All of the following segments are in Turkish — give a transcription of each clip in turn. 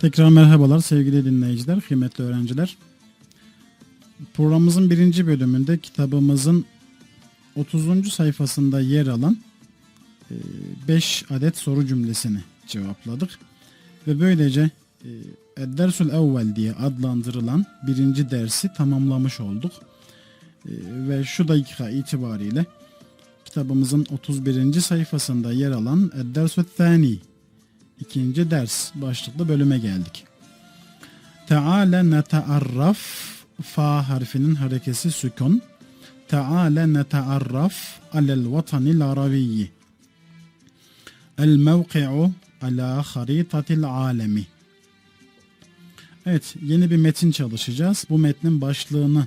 Tekrar merhabalar sevgili dinleyiciler, kıymetli öğrenciler. Programımızın birinci bölümünde kitabımızın 30. sayfasında yer alan 5 adet soru cümlesini cevapladık. Ve böylece e, Edersül Evvel diye adlandırılan birinci dersi tamamlamış olduk. E, Ve şu dakika itibariyle kitabımızın 31. sayfasında yer alan Edersül Thani ikinci ders başlıklı bölüme geldik. Teala netearraf fa harfinin harekesi sükun. Teala netearraf alel vatanil arabiyyi. El mevki'u ala haritatil alemi. Evet yeni bir metin çalışacağız. Bu metnin başlığını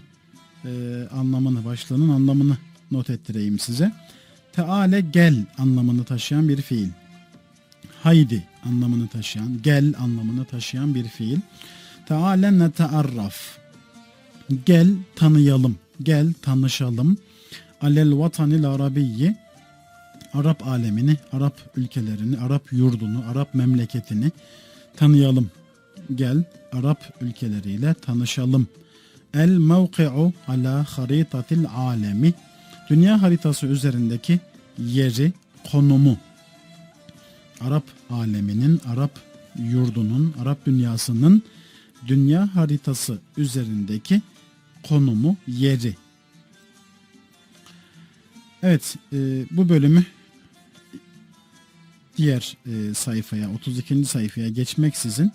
e, anlamını, başlığının anlamını not ettireyim size. Teale gel anlamını taşıyan bir fiil haydi anlamını taşıyan, gel anlamını taşıyan bir fiil. Teala netearraf. Gel tanıyalım, gel tanışalım. Alel vatanil arabiyyi. Arap alemini, Arap ülkelerini, Arap yurdunu, Arap memleketini tanıyalım. Gel Arap ülkeleriyle tanışalım. El mevki'u ala haritatil alemi. Dünya haritası üzerindeki yeri, konumu, Arap aleminin, Arap yurdunun, Arap dünyasının dünya haritası üzerindeki konumu, yeri. Evet, e, bu bölümü diğer e, sayfaya, 32. sayfaya geçmeksizin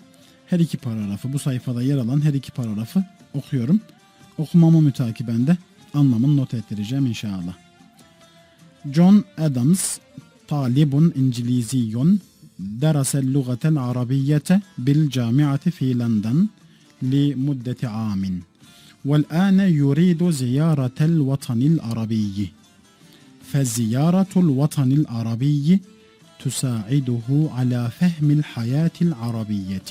her iki paragrafı, bu sayfada yer alan her iki paragrafı okuyorum. Okumamı mütakiben de anlamını not ettireceğim inşallah. John Adams طالب إنجليزي درس اللغة العربية بالجامعة في لندن لمدة عام والآن يريد زيارة الوطن العربي. فزيارة الوطن العربي تساعده على فهم الحياة العربية.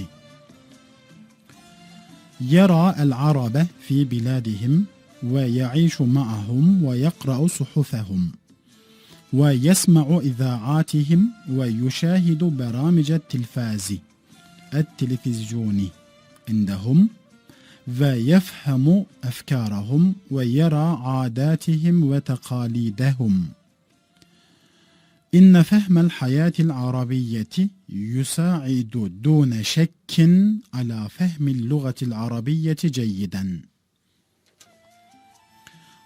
يرى العرب في بلادهم ويعيش معهم ويقرأ صحفهم. ويسمع إذاعاتهم ويشاهد برامج التلفاز التلفزيوني عندهم ويفهم أفكارهم ويرى عاداتهم وتقاليدهم. إن فهم الحياة العربية يساعد دون شك على فهم اللغة العربية جيداً.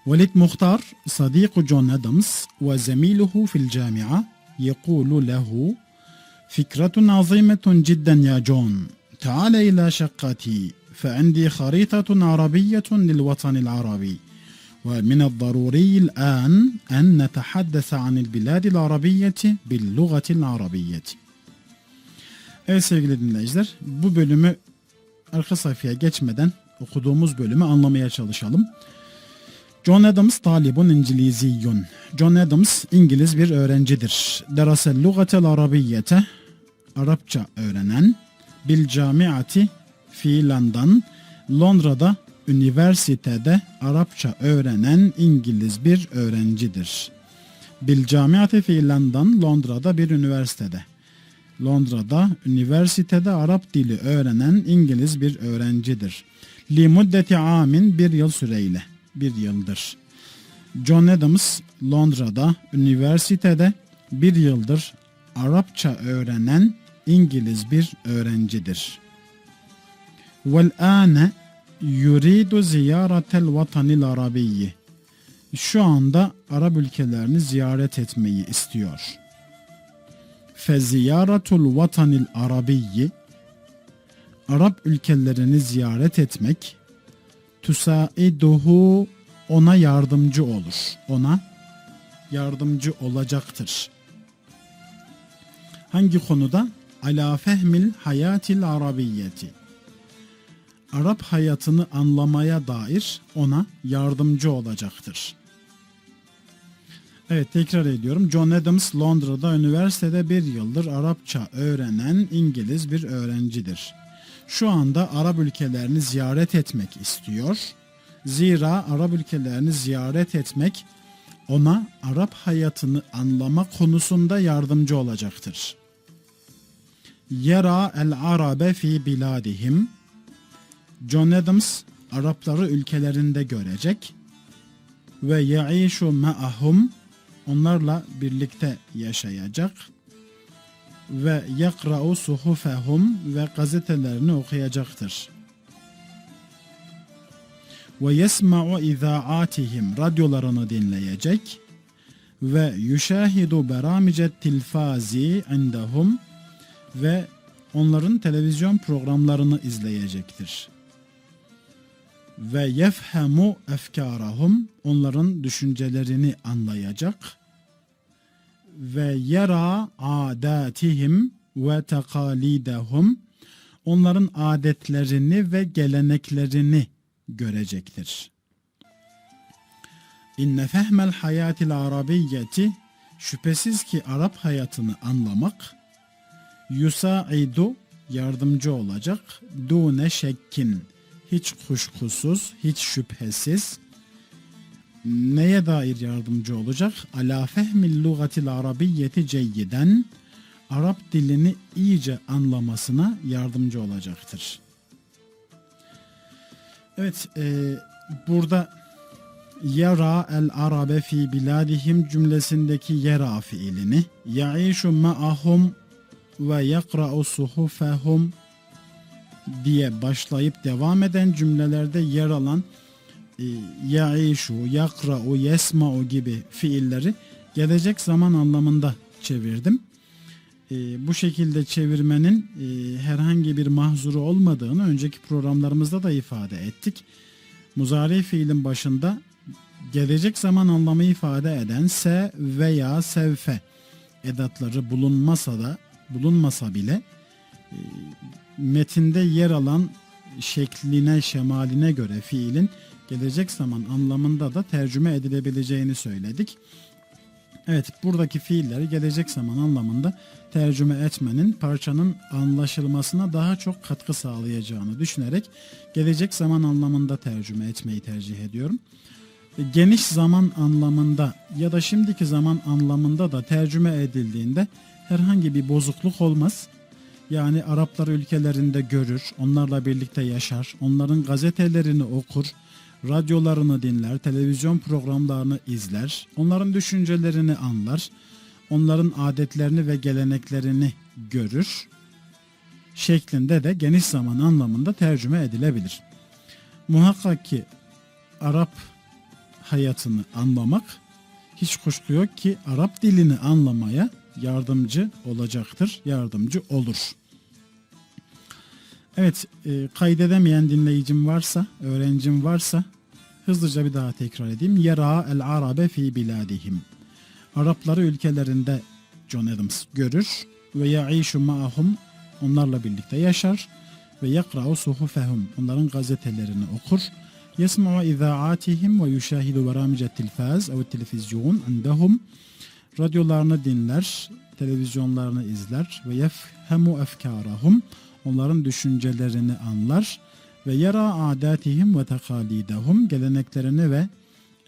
وليد مختار صديق جون أدمز وزميله في الجامعة يقول له فكرة عظيمة جدا يا جون. تعال إلى شقتي فعندي خريطة عربية للوطن العربي. ومن الضروري الآن أن نتحدث عن البلاد العربية باللغة العربية. Evet sevgili dinleyiciler bu bölümü arka sayfaya geçmeden okuduğumuz bölümü anlamaya çalışalım. John Adams talibun İngiliziyyun. John Adams İngiliz bir öğrencidir. Derasel lugatel arabiyyete Arapça öğrenen bil camiati fi Londra'da üniversitede Arapça öğrenen İngiliz bir öğrencidir. Bil camiati fi Londra'da bir üniversitede. Londra'da üniversitede Arap dili öğrenen İngiliz bir öğrencidir. Li muddeti amin bir yıl süreyle bir yıldır. John Adams Londra'da üniversitede bir yıldır Arapça öğrenen İngiliz bir öğrencidir. Ane yuridu ziyaratel vatanil arabiyyi. Şu anda Arap ülkelerini ziyaret etmeyi istiyor. Feziyaratul vatanil arabiyyi Arap ülkelerini ziyaret etmek tüsaiduhu ona yardımcı olur. Ona yardımcı olacaktır. Hangi konuda? Ala fehmil hayatil arabiyyeti. Arap hayatını anlamaya dair ona yardımcı olacaktır. Evet tekrar ediyorum. John Adams Londra'da üniversitede bir yıldır Arapça öğrenen İngiliz bir öğrencidir şu anda Arap ülkelerini ziyaret etmek istiyor. Zira Arap ülkelerini ziyaret etmek ona Arap hayatını anlama konusunda yardımcı olacaktır. yera el arabe fi biladihim. John Adams Arapları ülkelerinde görecek ve yaişu ma'ahum onlarla birlikte yaşayacak ve yakra'u suhufehum ve gazetelerini okuyacaktır. Ve yesma'u izaatihim radyolarını dinleyecek ve yuşahidu beramicet tilfazi indahum ve onların televizyon programlarını izleyecektir. Ve yefhemu efkarahum onların düşüncelerini anlayacak ve yera adatihim ve tekalidehum onların adetlerini ve geleneklerini görecektir. İnne fehmel hayatil arabiyyeti şüphesiz ki Arap hayatını anlamak yusaidu yardımcı olacak dune şekkin hiç kuşkusuz hiç şüphesiz neye dair yardımcı olacak? Ala fehmil lugatil arabiyyeti ceyyiden Arap dilini iyice anlamasına yardımcı olacaktır. Evet, e, burada yara el arabe fi biladihim cümlesindeki yera fiilini yaişu ma'ahum ve yakra'u suhufehum diye başlayıp devam eden cümlelerde yer alan yaişu, yakra'u, yesma'u gibi fiilleri gelecek zaman anlamında çevirdim. E, bu şekilde çevirmenin e, herhangi bir mahzuru olmadığını önceki programlarımızda da ifade ettik. Muzari fiilin başında gelecek zaman anlamı ifade eden se veya sevfe edatları bulunmasa da bulunmasa bile e, metinde yer alan şekline, şemaline göre fiilin gelecek zaman anlamında da tercüme edilebileceğini söyledik. Evet buradaki fiilleri gelecek zaman anlamında tercüme etmenin parçanın anlaşılmasına daha çok katkı sağlayacağını düşünerek gelecek zaman anlamında tercüme etmeyi tercih ediyorum. Geniş zaman anlamında ya da şimdiki zaman anlamında da tercüme edildiğinde herhangi bir bozukluk olmaz. Yani Araplar ülkelerinde görür, onlarla birlikte yaşar, onların gazetelerini okur, radyolarını dinler, televizyon programlarını izler, onların düşüncelerini anlar, onların adetlerini ve geleneklerini görür şeklinde de geniş zaman anlamında tercüme edilebilir. Muhakkak ki Arap hayatını anlamak hiç kuşku yok ki Arap dilini anlamaya yardımcı olacaktır, yardımcı olur. Evet, e, kaydedemeyen dinleyicim varsa, öğrencim varsa hızlıca bir daha tekrar edeyim. Yera el arabe fi biladihim. Arapları ülkelerinde John Adams görür ve yaişu ma'ahum onlarla birlikte yaşar ve yakra'u suhufehum onların gazetelerini okur. Yesma'u izaatihim ve yuşahidu beramicet tilfaz ev televizyon indahum radyolarını dinler, televizyonlarını izler ve yefhemu efkarahum onların düşüncelerini anlar ve yara adatihim ve tekalidahum geleneklerini ve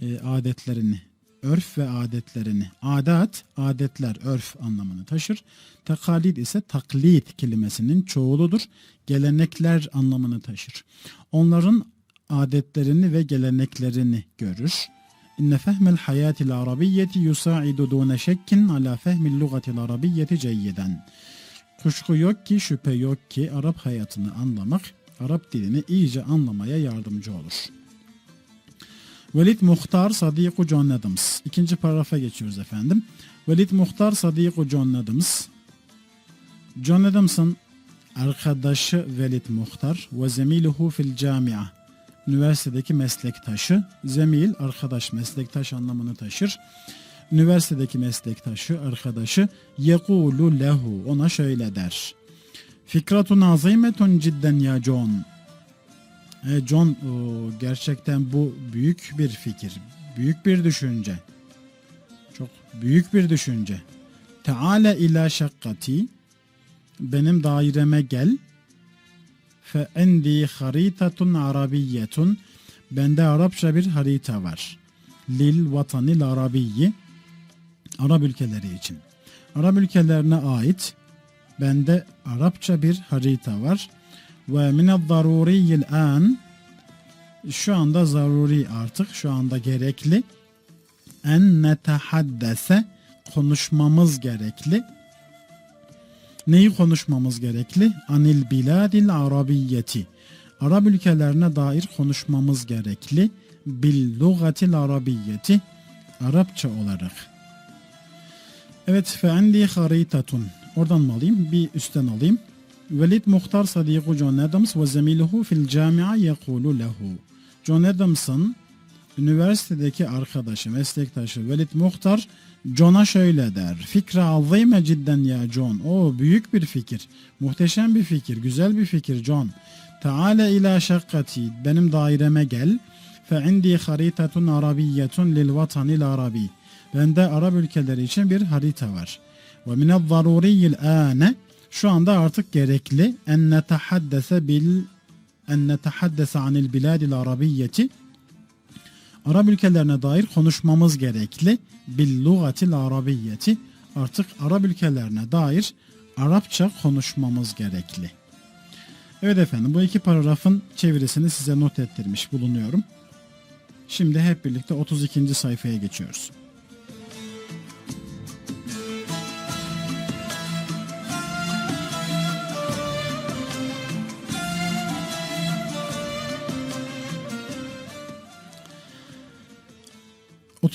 e, adetlerini örf ve adetlerini adat adetler örf anlamını taşır. Tekalid ise taklit kelimesinin çoğuludur gelenekler anlamını taşır. Onların adetlerini ve geleneklerini görür. İnne fehmel hayatil arabiyyeti yusaidu dune şekkin ala fehmil lugatil arabiyyeti ceyyeden. Kuşku yok ki, şüphe yok ki Arap hayatını anlamak, Arap dilini iyice anlamaya yardımcı olur. Velid Muhtar Sadiku John Adams. İkinci paragrafa geçiyoruz efendim. Velid Muhtar Sadiku John Adams. John Adams'ın arkadaşı Velid Muhtar ve zemiluhu fil camia üniversitedeki meslektaşı, zemil arkadaş meslektaş anlamını taşır. Üniversitedeki meslektaşı, arkadaşı yekulu lehu ona şöyle der. Fikratun azimetun cidden ya John. E John gerçekten bu büyük bir fikir, büyük bir düşünce. Çok büyük bir düşünce. Teala ila şakkati benim daireme gel fe endi haritatun arabiyyetun bende Arapça bir harita var. Lil vatanil arabiyyi Arap ülkeleri için. Arap ülkelerine ait Bende Arapça bir harita var. Ve minel daruriyil an şu anda zaruri artık şu anda gerekli en netehaddese konuşmamız gerekli. Neyi konuşmamız gerekli? Anil biladil arabiyyeti. Arap ülkelerine dair konuşmamız gerekli. Bil lugatil arabiyyeti. Arapça olarak. Evet fe endi haritatun. Oradan mı alayım? Bir üstten alayım. Velid Muhtar Sadiku John Adams ve zemiluhu fil camia yekulu lehu. John Adams'ın üniversitedeki arkadaşı, meslektaşı Velid Muhtar John'a şöyle der. Fikre azime cidden ya John. O büyük bir fikir. Muhteşem bir fikir. Güzel bir fikir John. Teala ila şakkati. Benim daireme gel. Fe indi haritatun arabiyyetun lil vatanil arabi. Bende Arap ülkeleri için bir harita var. Ve minel zaruriyil ane. Şu anda artık gerekli en netehaddese bil en netehaddese anil biladil arabiyyeti Arap ülkelerine dair konuşmamız gerekli. Bil lugatil arabiyyeti. Artık Arap ülkelerine dair Arapça konuşmamız gerekli. Evet efendim bu iki paragrafın çevirisini size not ettirmiş bulunuyorum. Şimdi hep birlikte 32. sayfaya geçiyoruz.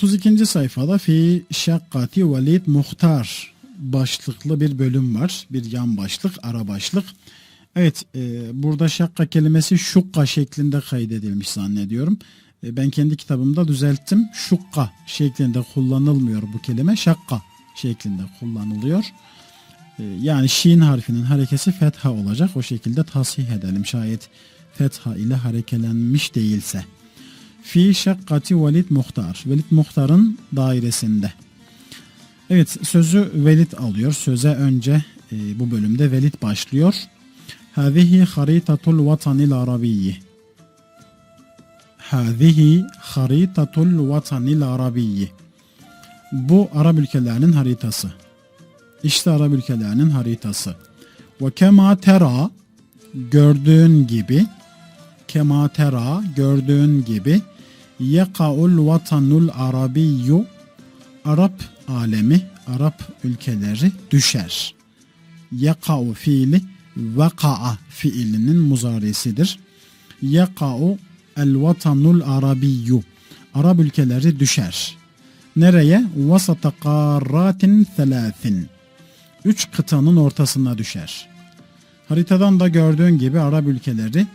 ...32. sayfada fi şakkati velid muhtar başlıklı bir bölüm var. Bir yan başlık, ara başlık. Evet, e, burada şakka kelimesi şukka şeklinde kaydedilmiş zannediyorum. E, ben kendi kitabımda düzelttim. Şukka şeklinde kullanılmıyor bu kelime. Şakka şeklinde kullanılıyor. E, yani şiin harfinin harekesi fetha olacak. O şekilde tasih edelim. Şayet fetha ile harekelenmiş değilse fi şakkati Velid Muhtar. Velid Muhtar'ın dairesinde. Evet sözü Velid alıyor. Söze önce e, bu bölümde Velid başlıyor. Hâzihi haritatul vatanil arabiyyi. Hâzihi haritatul vatanil arabiyyi. Bu Arap ülkelerinin haritası. İşte Arap ülkelerinin haritası. Ve kema tera gördüğün gibi kema tera gördüğün gibi yekaul vatanul arabiyyu Arap alemi, Arap ülkeleri düşer. Yaka'u fiili vaka'a fiilinin muzarisidir. Yaka'u el vatanul arabiyyu Arap ülkeleri düşer. Nereye? Vasata karratin thelâthin. Üç kıtanın ortasına düşer. Haritadan da gördüğün gibi Arap ülkeleri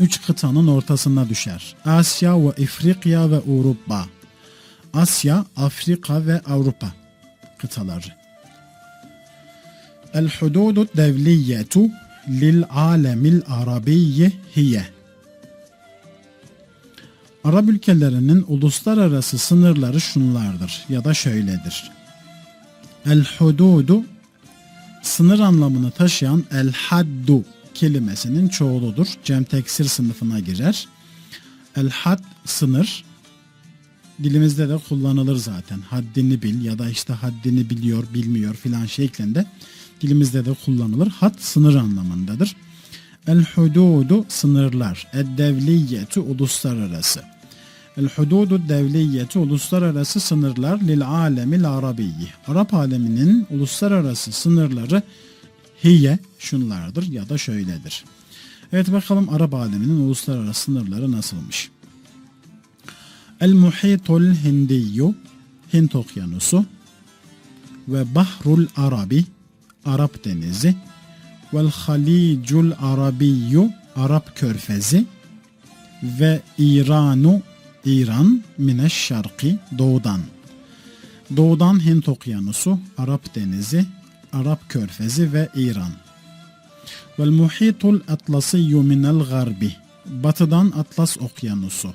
üç kıtanın ortasına düşer. Asya ve Afrika ve Avrupa. Asya, Afrika ve Avrupa kıtaları. El hududu devliyetu lil alemil arabiyyi hiye. Arap ülkelerinin uluslararası sınırları şunlardır ya da şöyledir. El hududu sınır anlamını taşıyan el haddu kelimesinin çoğuludur. Cem teksir sınıfına girer. El had sınır dilimizde de kullanılır zaten. Haddini bil ya da işte haddini biliyor, bilmiyor filan şeklinde dilimizde de kullanılır. Had sınır anlamındadır. El hududu sınırlar. Ed devliyetu uluslararası. El hududu devliyetu uluslararası sınırlar lil alemil arabiyyi. Arap aleminin uluslararası sınırları hiye şunlardır ya da şöyledir. Evet bakalım Arap aleminin uluslararası sınırları nasılmış? El muhitul hindiyyu Hint okyanusu ve bahrul arabi Arap denizi vel halicul arabiyyu Arap körfezi ve İranu İran mineş şarkı doğudan. Doğudan Hint okyanusu, Arap denizi, Arap körfezi ve İran. Vel muhitul atlasiyyu minel garbi. Batıdan Atlas okyanusu.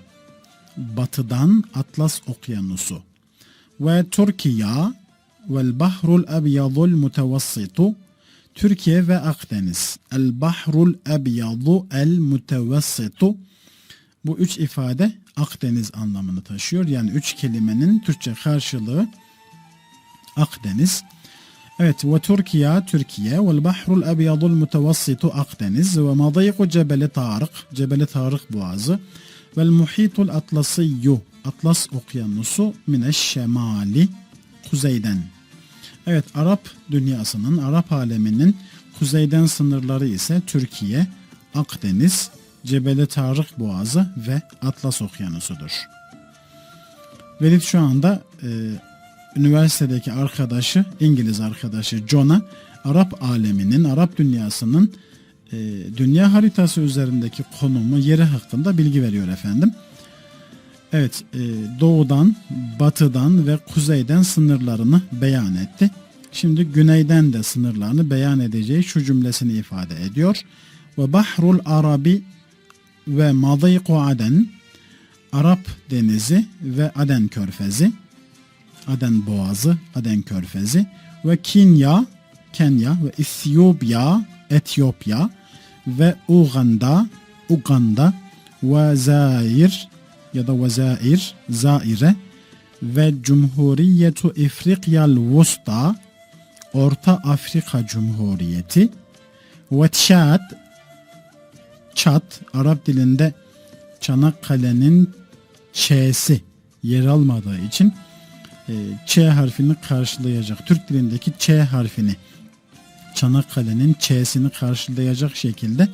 Batıdan Atlas okyanusu. Ve Türkiye vel bahrul ebyadul mutevassitu. Türkiye ve Akdeniz. El bahrul ebyadu el mutevassitu. Bu üç ifade Akdeniz anlamını taşıyor. Yani üç kelimenin Türkçe karşılığı Akdeniz. Evet ve Türkiye Türkiye ve Bahrul Ebyadul Mutavassitu Akdeniz ve Madayiku Cebeli Tarık Cebeli Tarık Boğazı ve Muhitul Atlasiyyu Atlas Okyanusu Mineş Şemali Kuzeyden. Evet Arap dünyasının Arap aleminin kuzeyden sınırları ise Türkiye, Akdeniz, Cebeli Tarık Boğazı ve Atlas Okyanusu'dur. Velid şu anda e, üniversitedeki arkadaşı, İngiliz arkadaşı John'a Arap aleminin, Arap dünyasının e, dünya haritası üzerindeki konumu, yeri hakkında bilgi veriyor efendim. Evet, e, doğudan, batıdan ve kuzeyden sınırlarını beyan etti. Şimdi güneyden de sınırlarını beyan edeceği şu cümlesini ifade ediyor. Ve bahrul arabi ve madayku aden Arap denizi ve Aden körfezi Aden boğazı, Aden körfezi ve Kenya, Kenya ve Etiyopya, Etiyopya ve Uganda, Uganda ve Zair ya da Vezair, Zaire ve Cumhuriyetu İfriqyal Vusta, Orta Afrika Cumhuriyeti ve Çad, Çat, Arap dilinde Çanakkale'nin Ç'si yer almadığı için e, Ç harfini karşılayacak, Türk dilindeki Ç harfini Çanakkale'nin Ç'sini karşılayacak şekilde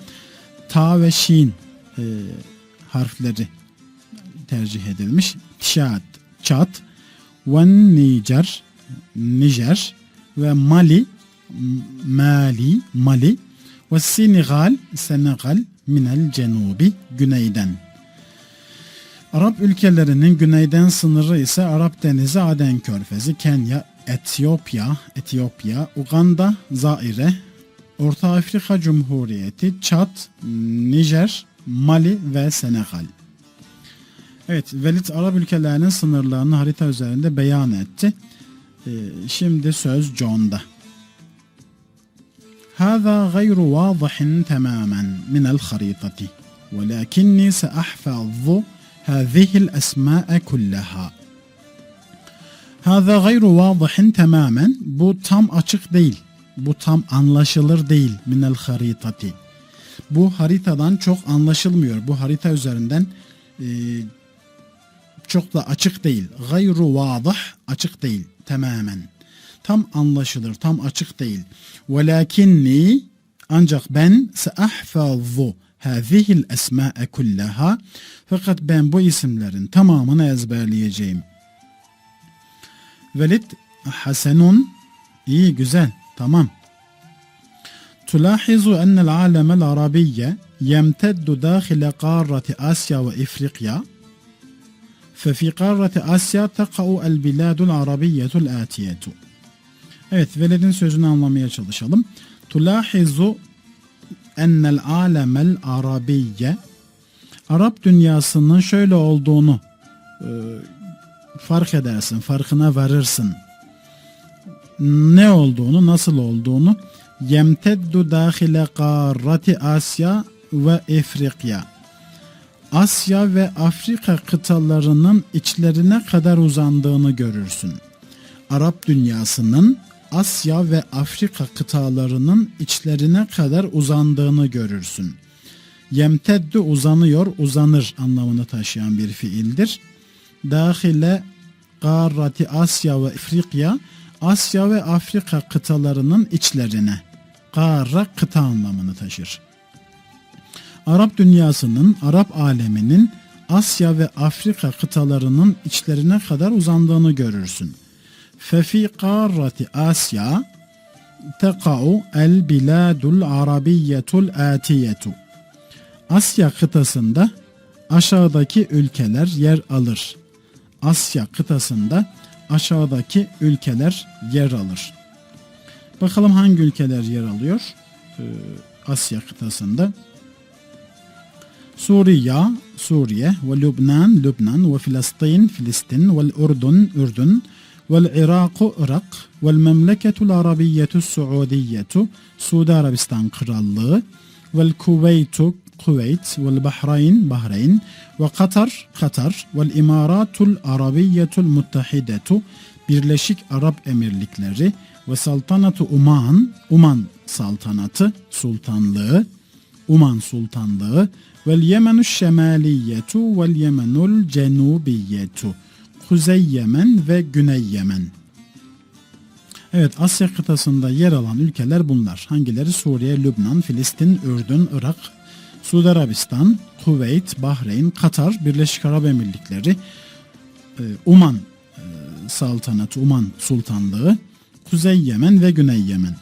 ta ve şin e, harfleri tercih edilmiş. Çat, Çat, ve Niger, Niger ve Mali, Mali, Mali ve Senegal, Senegal minel cenubi, güneyden. Arap ülkelerinin güneyden sınırı ise Arap Denizi, Aden Körfezi, Kenya, Etiyopya, Etiyopya, Uganda, Zaire, Orta Afrika Cumhuriyeti, Çad, Nijer, Mali ve Senegal. Evet, Velid Arap ülkelerinin sınırlarını harita üzerinde beyan etti. Ee, şimdi söz John'da. هذا غير واضح تماما من الخريطة ولكني سأحفظ هذه الأسماء كلها هذا غير واضح تماما bu tam açık değil bu tam anlaşılır değil minel haritati bu haritadan çok anlaşılmıyor bu harita üzerinden e, çok da açık değil gayru vadah açık değil tamamen tam anlaşılır tam açık değil velakinni ancak ben seahfazu hâzihil esmâ'e kullaha fakat ben bu isimlerin tamamını ezberleyeceğim. Velid hasenun iyi güzel tamam. تلاحظ أن العالم العربي يمتد داخل قارة آسيا وإفريقيا ففي قارة آسيا تقع البلاد العربية الآتية Evet veledin sözünü anlamaya çalışalım. Tulahizu ennel alemel arabiyye Arap dünyasının şöyle olduğunu e, fark edersin, farkına varırsın. Ne olduğunu, nasıl olduğunu yemteddu dahile karrati Asya ve Afrika. Asya ve Afrika kıtalarının içlerine kadar uzandığını görürsün. Arap dünyasının Asya ve Afrika kıtalarının içlerine kadar uzandığını görürsün. Yemteddu uzanıyor, uzanır anlamını taşıyan bir fiildir. Dahile garrati Asya ve Afrika Asya ve Afrika kıtalarının içlerine. Garra kıta anlamını taşır. Arap dünyasının, Arap aleminin Asya ve Afrika kıtalarının içlerine kadar uzandığını görürsün. ففي قارة آسيا تقع البلاد العربية الآتية Asya kıtasında aşağıdaki ülkeler yer alır. Asya kıtasında aşağıdaki ülkeler yer alır. Bakalım hangi ülkeler yer alıyor ee, Asya kıtasında? Suriye, Suriye ve Lübnan, Lübnan ve Filistin, Filistin ve Ürdün, Ürdün Vel-Irak Irak Vel-Memleketul Arabiyyetu Suudiyyetu Suudi Arabistan Krallığı Vel-Kuveytu Kuveyt Vel-Bahreyn Bahreyn Ve Katar Katar Vel-İmaratul Arabiyyetul Muttahidetu Birleşik Arap Emirlikleri ve Saltanatı Uman, Uman Saltanatı, Sultanlığı, Uman Sultanlığı vel Yemenü Şemaliyetu vel Yemenül Cenubiyetu. Kuzey Yemen ve Güney Yemen. Evet Asya kıtasında yer alan ülkeler bunlar. Hangileri? Suriye, Lübnan, Filistin, Ürdün, Irak, Suudi Arabistan, Kuveyt, Bahreyn, Katar, Birleşik Arap Emirlikleri, e, Uman e, saltanatı, Uman sultanlığı, Kuzey Yemen ve Güney Yemen.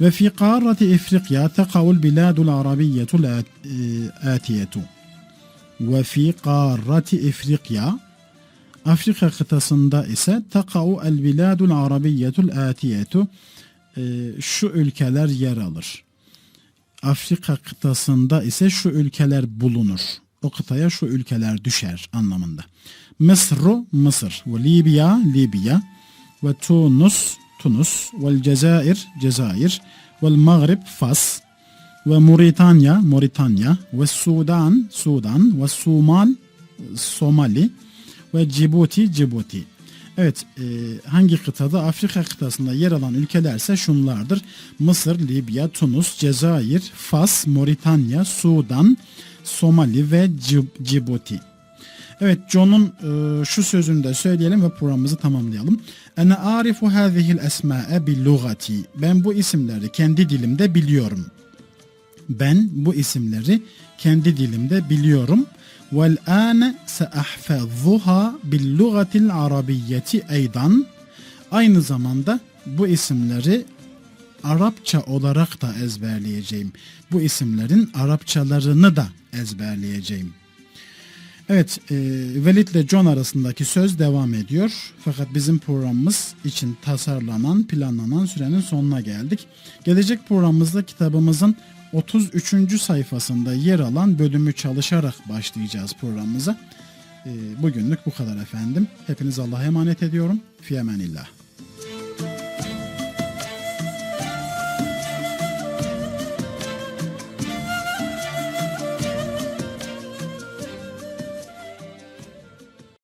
Ve fi kârati İfrikya tekavul biladul arabiyyetul at- e, atiyetu. Ve fi kârati İfrikya Afrika kıtasında ise takau el biladul arabiyyetul atiyetu e, şu ülkeler yer alır. Afrika kıtasında ise şu ülkeler bulunur. O kıtaya şu ülkeler düşer anlamında. Mısru Mısır ve Libya Libya ve Tunus Tunus ve Cezayir Cezayir ve Mağrib Fas ve Moritanya Moritanya ve Sudan Sudan ve Sumal Somali ve Cibuti Cibuti. Evet e, hangi kıtada? Afrika kıtasında yer alan ülkelerse şunlardır. Mısır, Libya, Tunus, Cezayir, Fas, Moritanya, Sudan, Somali ve Cib- Cibuti. Evet John'un e, şu sözünü de söyleyelim ve programımızı tamamlayalım. Ene arifu hâzihil esmâe bil lugati. Ben bu isimleri kendi dilimde biliyorum. Ben bu isimleri kendi dilimde biliyorum. Seahfezuha bil lugatil arabiyyeti eydan. Aynı zamanda bu isimleri Arapça olarak da ezberleyeceğim. Bu isimlerin Arapçalarını da ezberleyeceğim. Evet, e, Velid ile John arasındaki söz devam ediyor. Fakat bizim programımız için tasarlanan, planlanan sürenin sonuna geldik. Gelecek programımızda kitabımızın 33. sayfasında yer alan bölümü çalışarak başlayacağız programımıza. E, bugünlük bu kadar efendim. Hepiniz Allah'a emanet ediyorum. Fiyemenillah.